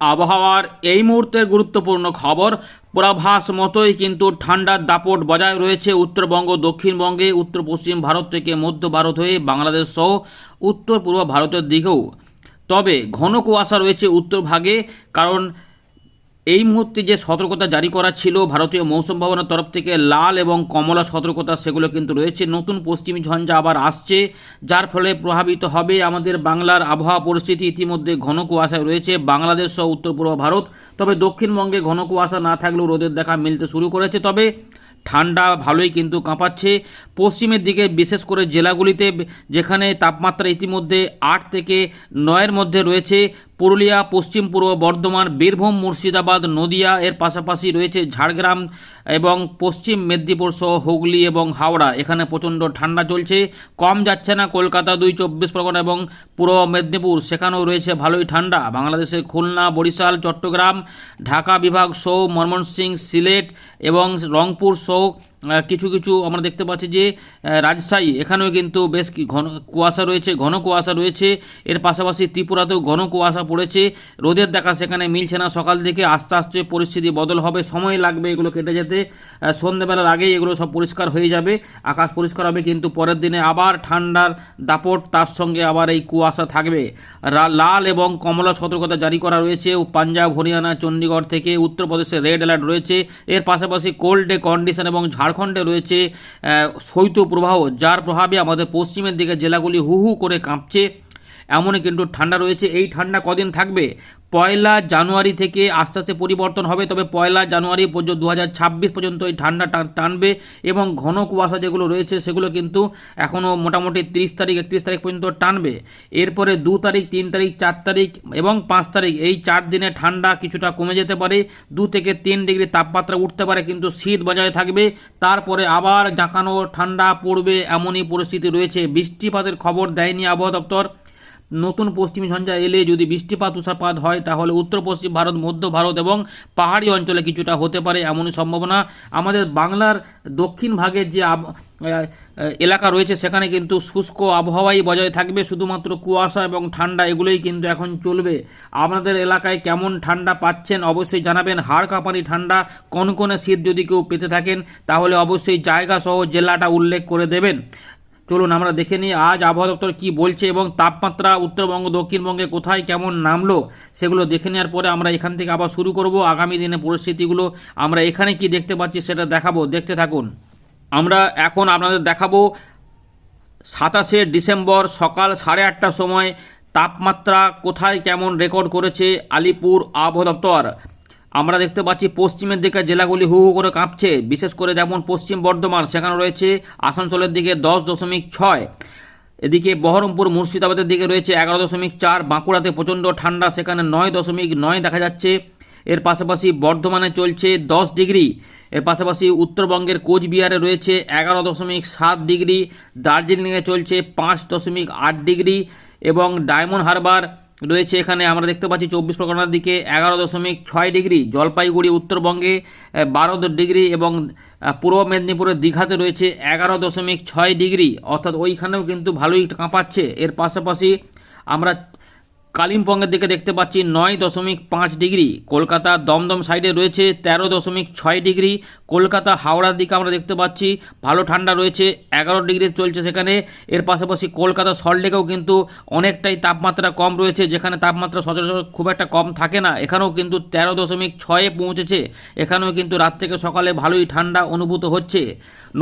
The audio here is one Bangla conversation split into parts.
আবহাওয়ার এই মুহূর্তের গুরুত্বপূর্ণ খবর। পূর্বাভাস মতোই কিন্তু ঠান্ডার দাপট বজায় রয়েছে উত্তরবঙ্গ, দক্ষিণবঙ্গে উত্তর পশ্চিম ভারত থেকে মধ্য ভারত হয়ে বাংলাদেশ সহ উত্তর পূর্ব ভারতের দিকেও। তবে ঘন কুয়াশা রয়েছে উত্তর ভাগে, কারণ এই মুহূর্তে যে সতর্কতা জারি করা ছিল ভারতীয় মৌসুম ভবনের তরফ থেকে লাল এবং কমলা সতর্কতা, সেগুলো কিন্তু রয়েছে। নতুন পশ্চিমী ঝঞ্ঝা আবার আসছে, যার ফলে প্রভাবিত হবে আমাদের বাংলার আবহাওয়া পরিস্থিতি। ইতিমধ্যে ঘন কুয়াশায় রয়েছে বাংলাদেশ সহ উত্তর পূর্ব ভারত। তবে দক্ষিণবঙ্গে ঘন কুয়াশা না থাকলেও রোদের দেখা মিলতে শুরু করেছে। তবে ঠান্ডা ভালোই কিন্তু কাঁপাচ্ছে। পশ্চিমের দিকে বিশেষ করে জেলাগুলিতে, যেখানে তাপমাত্রা ইতিমধ্যে আট থেকে নয়ের মধ্যে রয়েছে। পুরুলিয়া, পশ্চিম পূর্ব বর্ধমান, বীরভূম, মুর্শিদাবাদ, নদিয়া, এর পাশাপাশি রয়েছে ঝাড়গ্রাম এবং পশ্চিম মেদিনীপুর সহ হুগলি এবং হাওড়া। এখানে প্রচণ্ড ঠান্ডা চলছে, কম যাচ্ছে না কলকাতা দুই, চব্বিশ পরগনা এবং পূর্ব মেদিনীপুর। সেখানেও রয়েছে ভালোই ঠান্ডা। বাংলাদেশের খুলনা, বরিশাল, চট্টগ্রাম, ঢাকা বিভাগ সহ ময়মনসিংহ, সিলেট এবং রংপুর সহ কিছু কিছু আমরা দেখতে পাচ্ছি যে রাজশাহী, এখানেও কিন্তু বেশ ঘন কুয়াশা রয়েছে, ঘন কুয়াশা রয়েছে। এর পাশাপাশি ত্রিপুরাতেও ঘন কুয়াশা পড়েছে। রোদের দেখা সেখানে মিলছে না। সকাল থেকে আস্তে আস্তে পরিস্থিতি বদল হবে। সময় লাগবে এগুলো কেটে যেতে। সন্ধ্যেবেলার আগেই এগুলো সব পরিষ্কার হয়ে যাবে। আকাশ পরিষ্কার হবে কিন্তু পরের দিনে আবার ঠান্ডার দাপট, তার সঙ্গে আবার এই কুয়াশা থাকবে। লাল এবং কমলা সতর্কতা জারি করা রয়েছে। পাঞ্জাব, হরিয়ানা চণ্ডীগড় থেকে উত্তরপ্রদেশে রেড অ্যালার্ট রয়েছে। এর পাশাপাশি কোল্ড ডে কন্ডিশন এবং ঝাড়খণ্ডে রয়েছে শৈত্যপ্রবাহ যার প্রভাবে আমাদের পশ্চিমের দিকে জেলাগুলি হু হু করে কাঁপছে। এমনই কিন্তু ঠান্ডা রয়েছে। এই ঠান্ডা কদিন থাকবে? পয়লা জানুয়ারি থেকে আস্তে আস্তে পরিবর্তন হবে, তবে পয়লা জানুয়ারি পর্যন্ত দু হাজার ছাব্বিশ পর্যন্ত এই ঠান্ডা টান- টানবে এবং ঘন কুয়াশা যেগুলো রয়েছে সেগুলো কিন্তু এখনও মোটামুটি তিরিশ তারিখ, একত্রিশ তারিখ পর্যন্ত টানবে। এরপরে দু তারিখ, তিন তারিখ, চার তারিখ এবং পাঁচ তারিখ, এই চার দিনে ঠান্ডা কিছুটা কমে যেতে পারে, দু থেকে তিন ডিগ্রি তাপমাত্রা উঠতে পারে কিন্তু শীত বজায় থাকবে। তারপরে আবার জাঁকানো ঠান্ডা পড়বে এমনই পরিস্থিতি রয়েছে। বৃষ্টিপাতের খবর দেয়নি আবহাওয়া দপ্তর। নতুন পশ্চিমী ঝঞ্ঝা এলে যদি বৃষ্টিপাত তুষারপাত হয়, তাহলে উত্তর পশ্চিম ভারত, মধ্য ভারত এবং পাহাড়ি অঞ্চলে কিছুটা হতে পারে এমনই সম্ভাবনা। আমাদের বাংলার দক্ষিণ ভাগের যে এলাকা রয়েছে, সেখানে কিন্তু শুষ্ক আবহাওয়াই বজায় থাকবে। শুধুমাত্র কুয়াশা এবং ঠান্ডা এগুলোই কিন্তু এখন চলবে। আপনাদের এলাকায় কেমন ঠান্ডা পাচ্ছেন অবশ্যই জানাবেন। হাড় কাঁপানি ঠান্ডা, কনকনে শীত যদি কেউ পেতে থাকেন, তাহলে অবশ্যই জায়গা সহ জেলাটা উল্লেখ করে দেবেন। চলুন আমরা দেখে নিই আজ আবহাওয়া দপ্তর কী বলছে এবং তাপমাত্রা উত্তরবঙ্গ, দক্ষিণবঙ্গে কোথায় কেমন নামলো সেগুলো দেখে নেওয়ার পরে আমরা এখান থেকে আবার শুরু করব। আগামী দিনে পরিস্থিতিগুলো আমরা এখানে কি দেখতে পাচ্ছি সেটা দেখাবো। দেখতে থাকুন। আমরা এখন আপনাদের দেখাবো সাতাশে ডিসেম্বর সকাল সাড়ে আটটার সময় তাপমাত্রা কোথায় কেমন রেকর্ড করেছে আলিপুর আবহাওয়া দপ্তর। আমরা দেখতে পাচ্ছি পশ্চিমের দিকে জেলাগুলি হু হু করে কাঁপছে। বিশেষ করে যেমন পশ্চিম বর্ধমান, সেখানে রয়েছে আসানসোলের দিকে দশ দশমিক ছয়। এদিকে বহরমপুর, মুর্শিদাবাদের দিকে রয়েছে এগারো দশমিক চার। বাঁকুড়াতে প্রচণ্ড ঠান্ডা, সেখানে নয় দশমিক নয় দেখা যাচ্ছে। এর পাশাপাশি বর্ধমানে চলছে দশ ডিগ্রি। এর পাশাপাশি উত্তরবঙ্গের কোচবিহারে রয়েছে এগারো দশমিক সাত ডিগ্রি। দার্জিলিংয়ে চলছে পাঁচ দশমিক আট ডিগ্রি। এবং ডায়মন্ড হারবার রয়েছে এখানে আমরা দেখতে পাচ্ছি চব্বিশ পরগনার দিকে এগারো দশমিক ছয় ডিগ্রি, জলপাইগুড়ি উত্তরবঙ্গে বারো ডিগ্রি এবং পূর্ব মেদিনীপুরের দীঘাতে রয়েছে এগারো দশমিক ছয় ডিগ্রি। অর্থাৎ ওইখানেও কিন্তু ভালোই কাঁপাচ্ছে। এর পাশাপাশি আমরা কালিম্পংয়ের দিকে দেখতে পাচ্ছি নয় দশমিক পাঁচ ডিগ্রি। কলকাতা দমদম সাইডে রয়েছে তেরো দশমিক ছয় ডিগ্রি। কলকাতা হাওড়ার দিকে আমরা দেখতে পাচ্ছি ভালো ঠান্ডা রয়েছে, এগারো ডিগ্রি চলছে সেখানে। এর পাশাপাশি কলকাতা সল্টলেকেও কিন্তু অনেকটাই তাপমাত্রা কম রয়েছে, যেখানে তাপমাত্রা সচরাচর খুব একটা কম থাকে না। এখানেও কিন্তু তেরো দশমিক ছয়ে পৌঁছেছে। এখানেও কিন্তু রাত থেকে সকালে ভালোই ঠান্ডা অনুভূত হচ্ছে।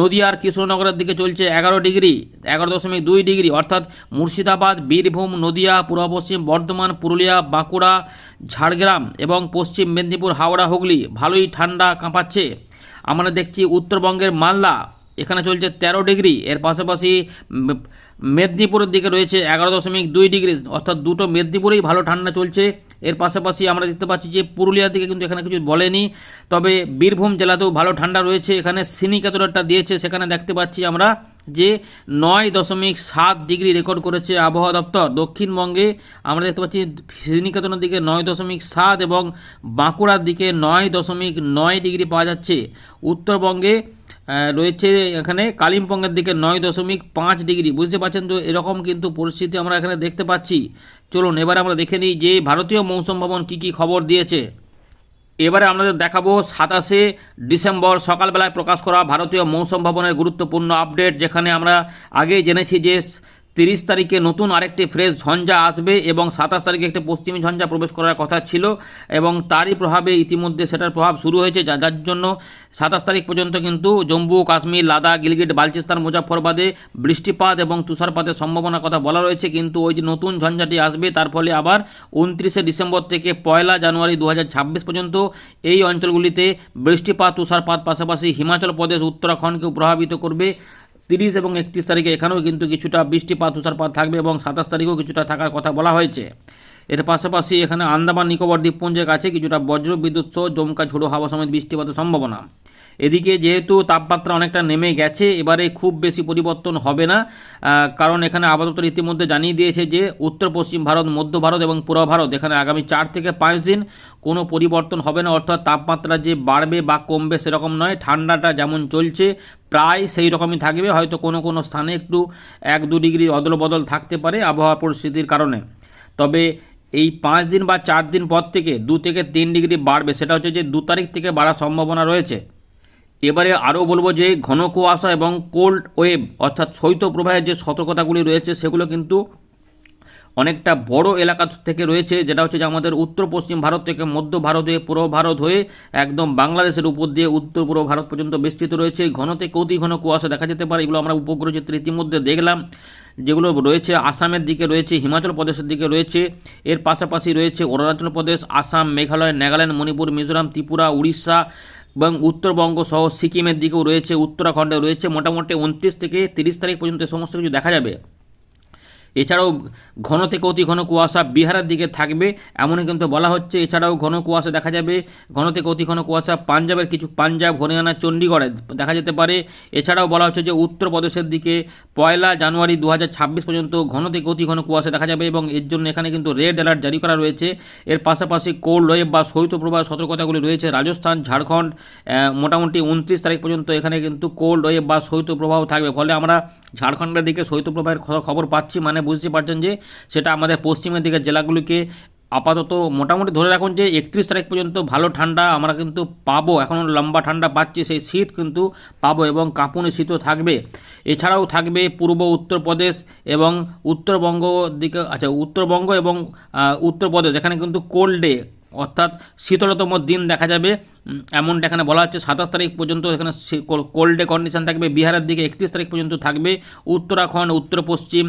নদিয়ার কৃষ্ণনগরের দিকে চলছে এগারো ডিগ্রি, এগারো দশমিক দুই ডিগ্রি, অর্থাৎ মুর্শিদাবাদ, বীরভূম, নদিয়া, পূর্ব পশ্চিম, বর্ধমান, পুরুলিয়া, বাঁকুড়া, ঝাড়গ্রাম এবং পশ্চিম মেদিনীপুর, হাওড়া, হুগলি। ভালোই ঠান্ডা কাঁপাচ্ছে। আমরা দেখছি উত্তরবঙ্গের মালদা, এখানে চলছে তেরো ডিগ্রি। এর পাশাপাশি মেদিনীপুরের দিকে রয়েছে এগারো দশমিক দুই ডিগ্রি, অর্থাৎ দুটো মেদিনীপুরেই ভালো ঠান্ডা চলছে। এর পাশাপাশি আমরা দেখতে পাচ্ছি যে পুরুলিয়ার দিকে কিন্তু এখানে কিছু বলেনি, তবে বীরভূম জেলাতেও ভালো ঠান্ডা রয়েছে। এখানে সিনিকেতনটা দিয়েছে, সেখানে দেখতে পাচ্ছি আমরা যে নয় দশমিক সাত ডিগ্রি রেকর্ড করেছে আবহাওয়া দপ্তর। দক্ষিণবঙ্গে আমরা দেখতে পাচ্ছি শ্রীনিকেতনের দিকে নয় দশমিক সাত এবং বাঁকুড়ার দিকে নয় দশমিক নয় ডিগ্রি পাওয়া যাচ্ছে। উত্তরবঙ্গে রয়েছে এখানে কালিম্পংয়ের দিকে নয় দশমিক পাঁচ ডিগ্রি। বুঝতে পারছেন তো? এরকম কিন্তু পরিস্থিতি আমরা এখানে দেখতে পাচ্ছি। চলুন, এবার আমরা দেখে নিই যে ভারতীয় মৌসুম ভবন কী কী খবর দিয়েছে। এবারে আমাদের দেখাবো সাতাশে ডিসেম্বর, সকালবেলায় প্রকাশ করা ভারতীয় মৌসুম ভবনের গুরুত্বপূর্ণ আপডেট, যেখানে আমরা আগেই জেনেছি যে তিরিশ তারিখে নতুন আরেকটি ফ্রেশ ঝঞ্ঝা আসবে এবং সাতাশ তারিখে একটি পশ্চিমী ঝঞ্ঝা প্রবেশ করার কথা ছিল এবং তারই প্রভাবে ইতিমধ্যে সেটার প্রভাব শুরু হয়েছে যার জন্য সাতাশ তারিখ পর্যন্ত কিন্তু জম্মু, কাশ্মীর, লাদাখ, গিলগিট, বালচিস্তান মুজাফরবাদে বৃষ্টিপাত এবং তুষারপাতের সম্ভাবনার কথা বলা রয়েছে। কিন্তু ওই যে নতুন ঝঞ্ঝাটি আসবে, তার ফলে আবার উনত্রিশে ডিসেম্বর থেকে পয়লা জানুয়ারি দু হাজার ছাব্বিশ পর্যন্ত এই অঞ্চলগুলিতে বৃষ্টিপাত, তুষারপাত পাশাপাশি হিমাচল প্রদেশ, উত্তরাখণ্ডকেও প্রভাবিত করবে। তিরিশ এবং একত্রিশ তারিখে এখানেও কিন্তু কিছুটা বৃষ্টিপাত, তুষারপাত থাকবে এবং সাতাশ তারিখেও কিছুটা থাকার কথা বলা হয়েছে। এর পাশাপাশি এখানে আন্দামান, নিকোবর দ্বীপপুঞ্জের কাছে কিছুটা বজ্র বিদ্যুৎ সহ জমকা ঝোড়ো হাওয়া সময় বৃষ্টিপাতের সম্ভাবনা। এদিকে যেহেতু তাপমাত্রা অনেকটা নেমে গেছে, এবারে খুব বেশি পরিবর্তন হবে না। কারণ এখানে আপাতত ইতিমধ্যে জানিয়ে দিয়েছে যে, উত্তর পশ্চিম ভারত, মধ্য ভারত এবং পূর্ব ভারত এখানে আগামী চার থেকে পাঁচ দিন কোনো পরিবর্তন হবে না। অর্থাৎ তাপমাত্রা যে বাড়বে বা কমবে সেরকম নয়, ঠান্ডাটা যেমন চলছে, প্রায় সেই রকমই থাকবে। হয়তো কোনো কোনো স্থানে একটু এক দু ডিগ্রি অদল বদল থাকতে পারে আবহাওয়া পরিস্থিতির কারণে। তবে এই পাঁচ দিন বা চার দিন পর থেকে দু থেকে তিন ডিগ্রি বাড়বে, সেটা হচ্ছে যে দু তারিখ থেকে বাড়ার সম্ভাবনা রয়েছে। এবারে আরও বলব যে ঘন কুয়াশা এবং কোল্ড ওয়েভ অর্থাৎ শৈত্যপ্রবাহের যে সতর্কতাগুলি রয়েছে, সেগুলো কিন্তু অনেকটা বড় এলাকা থেকে রয়েছে, যেটা হচ্ছে যে আমাদের উত্তর পশ্চিম ভারত থেকে মধ্য ভারত হয়ে, পূর্ব ভারত হয়ে, একদম বাংলাদেশের উপর দিয়ে উত্তর পূর্ব ভারত পর্যন্ত বিস্তৃত রয়েছে। ঘন থেকে অতি ঘন কুয়াশা দেখা যেতে পারে, এগুলো আমরা উপগ্রহ চিত্রে ইতিমধ্যে দেখলাম, যেগুলো রয়েছে আসামের দিকে রয়েছে, হিমাচল প্রদেশের দিকে রয়েছে, এর পাশাপাশি রয়েছে অরুণাচল প্রদেশ, আসাম, মেঘালয়, নাগাল্যান্ড, মণিপুর, মিজোরাম, ত্রিপুরা, উড়িষ্যা এবং উত্তরবঙ্গ সহ সিকিমের দিকেও রয়েছে উত্তরাখণ্ডে রয়েছে। মোটামুটি উনত্রিশ থেকে তিরিশ তারিখ পর্যন্ত সমস্ত কিছু দেখা যাবে। এছাড়াও ঘন থেকে অতি ঘন কুয়াশা বিহারের দিকে থাকবে, এমনই কিন্তু বলা হচ্ছে। এছাড়াও ঘন কুয়াশা দেখা যাবে। ঘন থেকে অতি ঘন কুয়াশা পাঞ্জাবের কিছু পাঞ্জাব, হরিয়ানা, চণ্ডীগড়ে দেখা যেতে পারে। এছাড়াও বলা হচ্ছে যে উত্তরপ্রদেশের দিকে পয়লা জানুয়ারি দু হাজার ছাব্বিশ পর্যন্ত ঘন থেকে অতি ঘন কুয়াশা দেখা যাবে এবং এর জন্য এখানে কিন্তু রেড অ্যালার্ট জারি করা রয়েছে। এর পাশাপাশি কোল্ড ওয়েভ বা শৈত্যপ্রবাহ সতর্কতাগুলি রয়েছে। রাজস্থান, ঝাড়খণ্ড মোটামুটি উনত্রিশ তারিখ পর্যন্ত এখানে কিন্তু কোল্ড ওয়েভ বা শৈত্যপ্রবাহ থাকবে। ফলে আমরা ঝাড়খণ্ডের দিকে শৈত্যপ্রবাহের খবর পাচ্ছি মানে বুঝতে পারছেন যে সেটা আমাদের পশ্চিমের দিকের জেলাগুলিকে আপাতত মোটামুটি ধরে রাখুন যে একত্রিশ তারিখ পর্যন্ত ভালো ঠান্ডা আমরা কিন্তু পাবো। এখনও লম্বা ঠান্ডা পাচ্ছি, সেই শীত কিন্তু পাবো এবং কাঁপুনি শীতও থাকবে। এছাড়াও থাকবে পূর্ব উত্তরপ্রদেশ এবং উত্তরবঙ্গ দিকে আচ্ছা উত্তরবঙ্গ এবং উত্তরপ্রদেশ, এখানে কিন্তু কোল্ড ডে অর্থাৎ শীতলতম দিন দেখা যাবে। এমনটা এখানে বলা হচ্ছে, সাতাশ তারিখ পর্যন্ত এখানে কোল্ড ডে কন্ডিশন থাকবে, বিহারের দিকে একত্রিশ তারিখ পর্যন্ত থাকবে। উত্তরাখণ্ড উত্তর পশ্চিম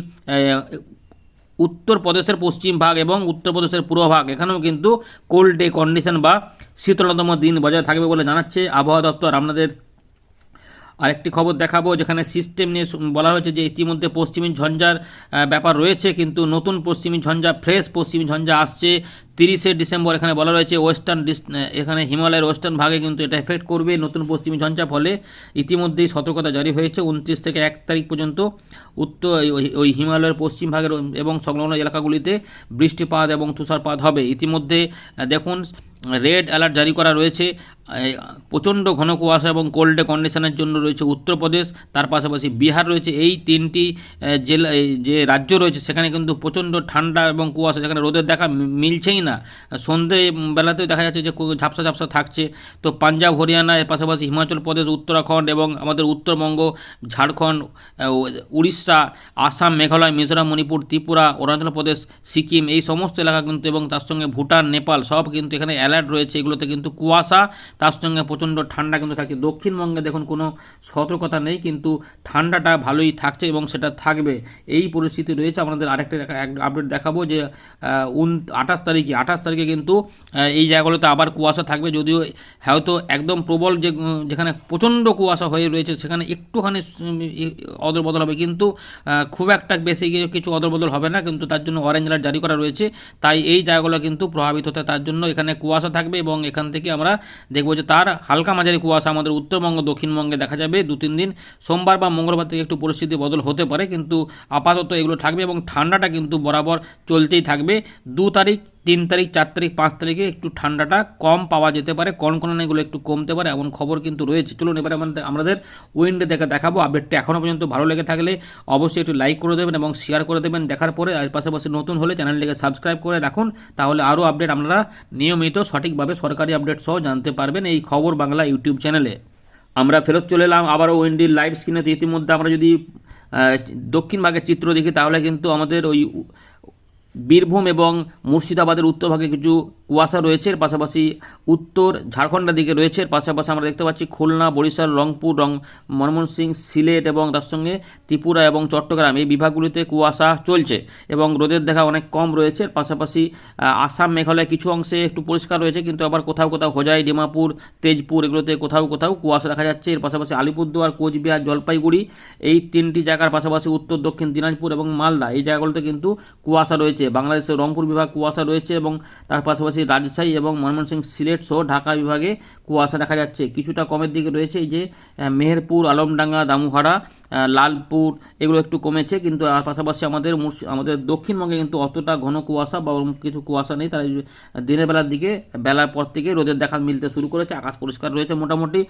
উত্তরপ্রদেশের পশ্চিম ভাগ এবং উত্তরপ্রদেশের পূর্ব ভাগ। এখানেও কিন্তু কোল্ড ডে কন্ডিশন বা শীতলতম দিন বজায় থাকবে বলে জানাচ্ছে আবহাওয়া দপ্তর। আপনাদের আরেকটি খবর দেখাবো, যেখানে সিস্টেম নিয়ে বলা হয়েছে যে ইতিমধ্যে পশ্চিমী ঝঞ্ঝার ব্যাপার রয়েছে, কিন্তু নতুন পশ্চিমী ঝঞ্ঝা ফ্রেশ পশ্চিমী ঝঞ্ঝা আসছে। তিরিশে ডিসেম্বর এখানে বলা রয়েছে ওয়েস্টার্ন এখানে হিমালয়ের ওয়েস্টার্ন ভাগে কিন্তু এটা এফেক্ট করবে। নতুন পশ্চিমী ঝঞ্ঝা ফলে ইতিমধ্যেই সতর্কতা জারি হয়েছে। উনত্রিশ থেকে এক তারিখ পর্যন্ত উত্তর ওই- হিমালয়ের পশ্চিম ভাগের এবং সংলগ্ন এলাকাগুলিতে বৃষ্টিপাত এবং তুষারপাত হবে। ইতিমধ্যে দেখুন, রেড অ্যালার্ট জারি করা রয়েছে। প্রচণ্ড ঘন কুয়াশা এবং কোল্ডে কন্ডিশনের জন্য রয়েছে উত্তরপ্রদেশ, তার পাশাপাশি বিহার রয়েছে। এই তিনটি জেলা যে রাজ্য রয়েছে, সেখানে কিন্তু প্রচণ্ড ঠান্ডা এবং কুয়াশা, যেখানে রোদের দেখা মিলছেই না। সন্ধে বেলাতেও দেখা যাচ্ছে যে ঝাপসা ঝাপসা থাকছে। তো পাঞ্জাব, হরিয়ানা, এর পাশাপাশি হিমাচল প্রদেশ, উত্তরাখণ্ড এবং আমাদের উত্তরবঙ্গ, ঝাড়খণ্ড উড়িষ্যা, আসাম, মেঘালয়, মিজোরাম, মণিপুর, ত্রিপুরা, অরুণাচল প্রদেশ, সিকিম এই সমস্ত এলাকা কিন্তু এবং তার সঙ্গে ভুটান, নেপাল সব কিন্তু এখানে অ্যালার্ট রয়েছে। এগুলোতে কিন্তু কুয়াশা, তার সঙ্গে প্রচণ্ড ঠান্ডা কিন্তু থাকছে। দক্ষিণবঙ্গে দেখুন কোনো সতর্কতা নেই, কিন্তু ঠান্ডাটা ভালোই থাকছে এবং সেটা থাকবে। এই পরিস্থিতি রয়েছে। আমাদের আরেকটা আপডেট দেখাবো যে উন আঠাশ তারিখে আঠাশ তারিখে কিন্তু এই জায়গাগুলোতে আবার কুয়াশা থাকবে। যদিও হয়তো একদম প্রবল যে, যেখানে প্রচণ্ড কুয়াশা হয়ে রয়েছে, সেখানে একটুখানি অদল বদল হবে। কিন্তু খুব একটা বেশি কিছু অদল বদল হবে না। কিন্তু তার জন্য অরেঞ্জ অ্যালার্ট জারি করা রয়েছে। তাই এই জায়গাগুলো কিন্তু প্রভাবিত হতে, তার জন্য এখানে কুয়াশা থাকবে এবং এখান থেকে আমরা দেখব যে তার হালকা মাঝারি কুয়াশা আমাদের উত্তরবঙ্গ, দক্ষিণবঙ্গে দেখা যাবে। দু, তিন দিন সোমবার বা মঙ্গলবার থেকে একটু পরিস্থিতি বদল হতে পারে। কিন্তু আপাতত এগুলো থাকবে এবং ঠান্ডাটা কিন্তু বরাবর চলতেই থাকবে। দু তারিখ তিন তারিখ, চার তারিখ, পাঁচ তারিখে একটু ঠান্ডাটা কম পাওয়া যেতে পারে, কনকনানিগুলো একটু কমতে পারে, এমন খবর কিন্তু রয়েছে। চলুন এবারে আমাদের আমাদের উইন্ডে দেখে, দেখাবো। আপডেটটা এখনও পর্যন্ত ভালো লেগে থাকলে অবশ্যই একটু লাইক করে দেবেন এবং শেয়ার করে দেবেন। দেখার পরে আর পাশাপাশি নতুন হলে চ্যানেলটিকে সাবস্ক্রাইব করে রাখুন, তাহলে আরও আপডেট আপনারা নিয়মিত সঠিকভাবে সরকারি আপডেট সহ জানতে পারবেন এই খবর বাংলা ইউটিউব চ্যানেলে। আমরা ফেরত চলে এলাম আবারও উইন্ডির লাইভ স্ক্রিনে ইতিমধ্যে আমরা যদি দক্ষিণ ভাগের চিত্র দেখি, তাহলে কিন্তু আমাদের ওই বীরভূম এবং মুর্শিদাবাদের উত্তরভাগে কিছু কুয়াশা রয়েছে। এর পাশাপাশি উত্তর ঝাড়খণ্ডের দিকে রয়েছে। এর পাশাপাশি আমরা দেখতে পাচ্ছি খুলনা, বরিশাল, রংপুর, রং ময়মনসিংহ সিলেট এবং তার সঙ্গে ত্রিপুরা এবং চট্টগ্রাম এই বিভাগগুলিতে কুয়াশা চলছে এবং রোদের দেখা অনেক কম রয়েছে। এর পাশাপাশি আসাম, মেঘালয় কিছু অংশে একটু পরিষ্কার রয়েছে কিন্তু আবার কোথাও কোথাও হোজাই, ডিমাপুর, তেজপুর এগুলোতে কোথাও কোথাও কুয়াশা দেখা যাচ্ছে। এর পাশাপাশি আলিপুরদুয়ার, কোচবিহার, জলপাইগুড়ি এই তিনটি জায়গার পাশাপাশি উত্তর, দক্ষিণ দিনাজপুর এবং মালদা এই জায়গাগুলোতে কিন্তু কুয়াশা রয়েছে। বাংলাদেশের রংপুর বিভাগ কুয়াশা রয়েছে এবং তার পাশাপাশি রাজশাহী এবং ময়মনসিং সিলেট সহ ঢাকা বিভাগে কুয়াশা দেখা যাচ্ছে। কিছুটা কমের দিকে রয়েছে এই যে মেহেরপুর আলমডাঙ্গা দামুহাড়া আহ, লালপুর, এগুলো একটু কমেছে, কিন্তু আর পাশাপাশি আমাদের আমাদের দক্ষিণবঙ্গে কিন্তু অতটা ঘন কুয়াশা বা কিছু কুয়াশা নেই। তাই দিনের বেলার দিকে, বেলার পর থেকে রোদের দেখা মিলতে শুরু করেছে, আকাশ পরিষ্কার রয়েছে মোটামুটি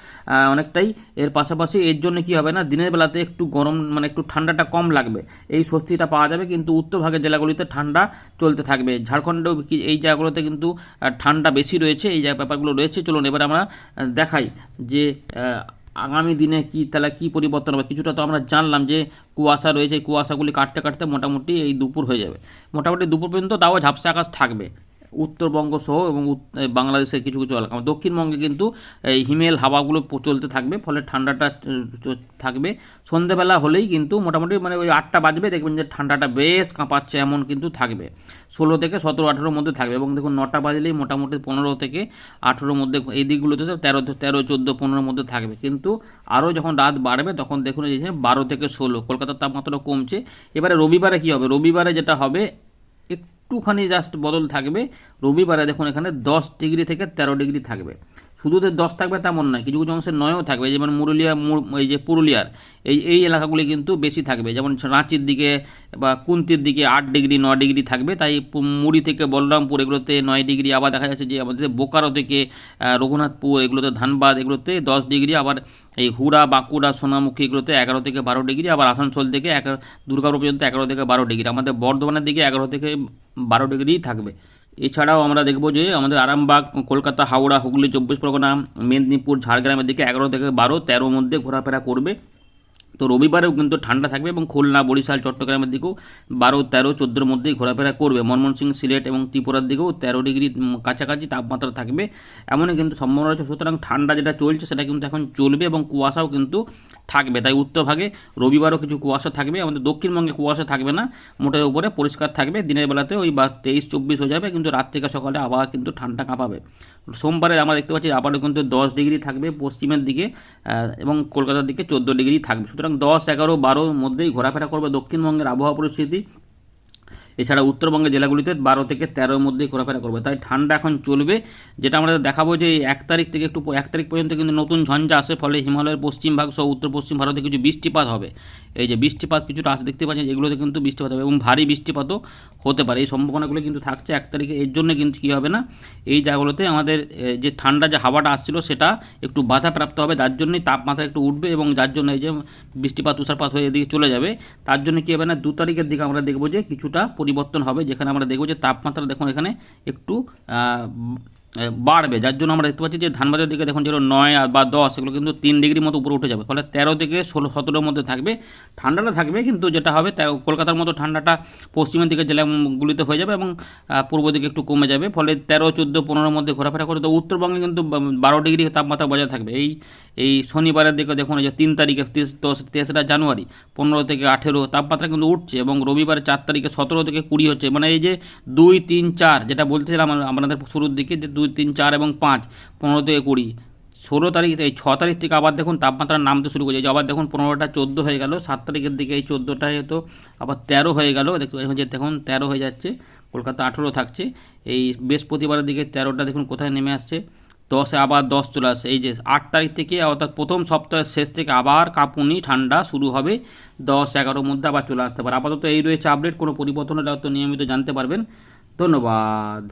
অনেকটাই। এর পাশাপাশি এর জন্য কি হবে না, দিনের বেলাতে একটু গরম মানে একটু ঠান্ডাটা কম লাগবে। এই স্বস্তিটা পাওয়া যাবে, কিন্তু উত্তর ভাগের জেলাগুলিতে ঠান্ডা চলতে থাকবে। ঝাড়খণ্ডেও কি- এই জায়গাগুলোতে কিন্তু ঠান্ডা বেশি রয়েছে, এই ব্যাপারগুলো রয়েছে। চলুন এবার আমরা দেখাই যে আগামী দিনে কি, তাহলে কি পরিবর্তন হবে? কিছুটা তো আমরা জানলাম যে কুয়াশা রয়েছে, কুয়াশাগুলি কাটতে কাটতে মোটামুটি এই দুপুর হয়ে যাবে। মোটামুটি দুপুর পর্যন্ত তাও ঝাপসা আকাশ থাকবে। উত্তরবঙ্গ সহ এবং বাংলাদেশের কিছু কিছু এলাকা। দক্ষিণবঙ্গে কিন্তু এই হিমেল হাওয়াগুলো চলতে থাকবে, ফলে ঠান্ডাটা থাকবে। সন্ধেবেলা হলেই কিন্তু মোটামুটি মানে ওই আটটা বাজবে, দেখবেন যে ঠান্ডাটা বেশ কাঁপাচ্ছে এমন কিন্তু থাকবে। ষোলো থেকে সতেরো, আঠেরোর মধ্যে থাকবে এবং দেখুন নটা বাজলেই মোটামুটি পনেরো থেকে আঠেরোর মধ্যে এই দিকগুলোতে তেরো তেরো, চোদ্দ, পনেরোর মধ্যে থাকবে। কিন্তু আরও যখন রাত বাড়বে, তখন দেখুন এই বারো থেকে ষোলো, কলকাতার তাপমাত্রা কমছে। এবারে রবিবারে কি হবে? রবিবারে যেটা হবে একটুখানি জাস্ট বদল থাকবে। রবিবারে দেখুন এখানে দশ ডিগ্রি থেকে তেরো ডিগ্রি থাকবে। শুধু যে দশ থাকবে তেমন নয়, কিছু কিছু অংশে নয়ও থাকবে, যেমন মুরুলিয়া, মুর- এই যে পুরুলিয়ার, এই এই এলাকাগুলি কিন্তু বেশি থাকবে, যেমন রাঁচির দিকে বা কুন্তির দিকে আট ডিগ্রি, ন ডিগ্রি থাকবে, তাই মুড়ি থেকে বলরামপুর এগুলোতে নয় ডিগ্রি আবার দেখা যাচ্ছে যে আমাদের বোকারো থেকে রঘুনাথপুর এগুলোতে ধানবাদ এগুলোতে দশ ডিগ্রি, আবার এই হুড়া, বাঁকুড়া, সোনামুখী এগুলোতে এগারো থেকে বারো ডিগ্রি, আবার আসানসোল থেকে এক, দুর্গাপুর পর্যন্ত এগারো থেকে বারো ডিগ্রি, আমাদের বর্ধমানের দিকে এগারো থেকে বারো ডিগ্রিই থাকবে। এছাড়াও আমরা দেখব যে আমাদের আরামবাগ, কলকাতা, হাওড়া, হুগলি, চব্বিশ পরগনা, মেদিনীপুর, ঝাড়গ্রামের দিকে এগারো থেকে বারো, তেরোর মধ্যে ঘোরাফেরা করবে। তো রবিবারেও কিন্তু ঠান্ডা থাকবে এবং খুলনা, বরিশাল, চট্টগ্রামের দিকেও বারো, তেরো, চোদ্দোর মধ্যেই ঘোরাফেরা করবে। ময়মনসিংহ, সিলেট এবং ত্রিপুরার দিকেও তেরো ডিগ্রি কাছাকাছি তাপমাত্রা থাকবে। এমনই কিন্তু সম্ভাবনা রয়েছে। সুতরাং ঠান্ডা যেটা চলছে সেটা কিন্তু এখন চলবে এবং কুয়াশাও কিন্তু থাকবে। তাই উত্তরভাগে রবিবারও কিছু কুয়াশা থাকবে। আমাদের দক্ষিণবঙ্গে কুয়াশা থাকবে না। মোটের উপরে পরিষ্কার থাকবে। দিনের বেলাতে ওই বা তেইশ, চব্বিশ হয়ে যাবে। কিন্তু রাত থেকে সকালে আবহাওয়া কিন্তু ঠান্ডা কাঁপাবে। সোমবারে আমরা দেখতে পাচ্ছি আবারও কিন্তু দশ ডিগ্রি থাকবে পশ্চিমের দিকে এবং কলকাতার দিকে চোদ্দ ডিগ্রি থাকবে। সুতরাং দশ, এগারো, বারোর মধ্যেই ঘোরাফেরা করবে দক্ষিণবঙ্গের আবহাওয়া পরিস্থিতি। এছাড়া উত্তরবঙ্গের জেলাগুলিতে বারো থেকে তেরোর মধ্যেই ঘোরাফেরা করবে। তাই ঠান্ডা এখন চলবে। যেটা আমরা দেখাবো যে এক তারিখ থেকে একটু এক তারিখ পর্যন্ত কিন্তু নতুন ঝঞ্ঝা আসে, ফলে হিমালয়ের পশ্চিম ভাগ সহ উত্তর পশ্চিম ভারতে কিছু বৃষ্টিপাত হবে। এই যে বৃষ্টিপাত কিছুটা আসে দেখতে পাচ্ছেন এগুলোতে কিন্তু বৃষ্টিপাত হবে এবং ভারী বৃষ্টিপাতও হতে পারে। এই সম্ভাবনাগুলো কিন্তু থাকছে এক তারিখে, এর জন্য কিন্তু কী হবে না? এই জায়গাগুলোতে আমাদের যে ঠান্ডা যে হাওয়াটা আসছিল, সেটা একটু বাধাপ্রাপ্ত হবে। যার জন্যই তাপমাত্রা একটু উঠবে এবং যার জন্য এই যে বৃষ্টিপাত, তুষারপাত হয়ে এদিকে চলে যাবে। তার জন্য কী হবে না? দু তারিখের দিকে আমরা দেখব যে কিছুটা পরিবর্তন হবে, যেখানে আমরা দেখব যে তাপমাত্রা দেখুন এখানে একটু বাড়বে। যার জন্য আমরা দেখতে পাচ্ছি যে ধানবাদের দিকে দেখুন যেগুলো নয় বা দশ, এগুলো কিন্তু তিন ডিগ্রি মতো উপরে উঠে যাবে। ফলে তেরো থেকে ষোলো, সতেরোর মধ্যে থাকবে। ঠান্ডাটা থাকবে, কিন্তু যেটা হবে তা- কলকাতার মতো ঠান্ডাটা পশ্চিমের দিকে জেলাগুলিতে হয়ে যাবে এবং পূর্ব দিকে একটু কমে যাবে। ফলে তেরো, চোদ্দ, পনেরোর মধ্যে ঘোরাফেরা করে, তো উত্তরবঙ্গে কিন্তু বারো ডিগ্রি তাপমাত্রা বজায় থাকবে। এই এই শনিবারের দিকে দেখুন যে তিন তারিখে তেসরা জানুয়ারি, পনেরো থেকে আঠেরো, তাপমাত্রা কিন্তু উঠছে এবং রবিবার চার তারিখে সতেরো থেকে কুড়ি হচ্ছে। মানে এই যে দুই, তিন, চার, যেটা বলতেছিলাম আপনাদের শুরুর দিকে, যে দুই, তিন, চার এবং পাঁচ, পনেরো থেকে কুড়ি, ষোলো তারিখ এই ছ তারিখ থেকে আবার দেখুন তাপমাত্রা নামতে শুরু করেছে। আবার দেখুন পনেরোটা চোদ্দ হয়ে গেল, সাত তারিখের দিকে এই চোদ্দোটা হয়তো আবার তেরো হয়ে গেল। দেখুন যে দেখুন, তেরো হয়ে যাচ্ছে, কলকাতা আঠেরো থাকছে। এই বৃহস্পতিবারের দিকে তেরোটা দেখুন কোথায় নেমে আসছে। দশে আবার দশ চলে আসে। এই যে আট তারিখ থেকে অর্থাৎ প্রথম সপ্তাহের শেষ থেকে আবার কাঁপুনি, ঠান্ডা শুরু হবে। দশ, এগারোর মধ্যে আবার চলে আসতে পারে। আপাতত এই রয়েছে আপডেট কোনো পরিবর্তন হলে তো নিয়মিত জানতে পারবেন। ধন্যবাদ।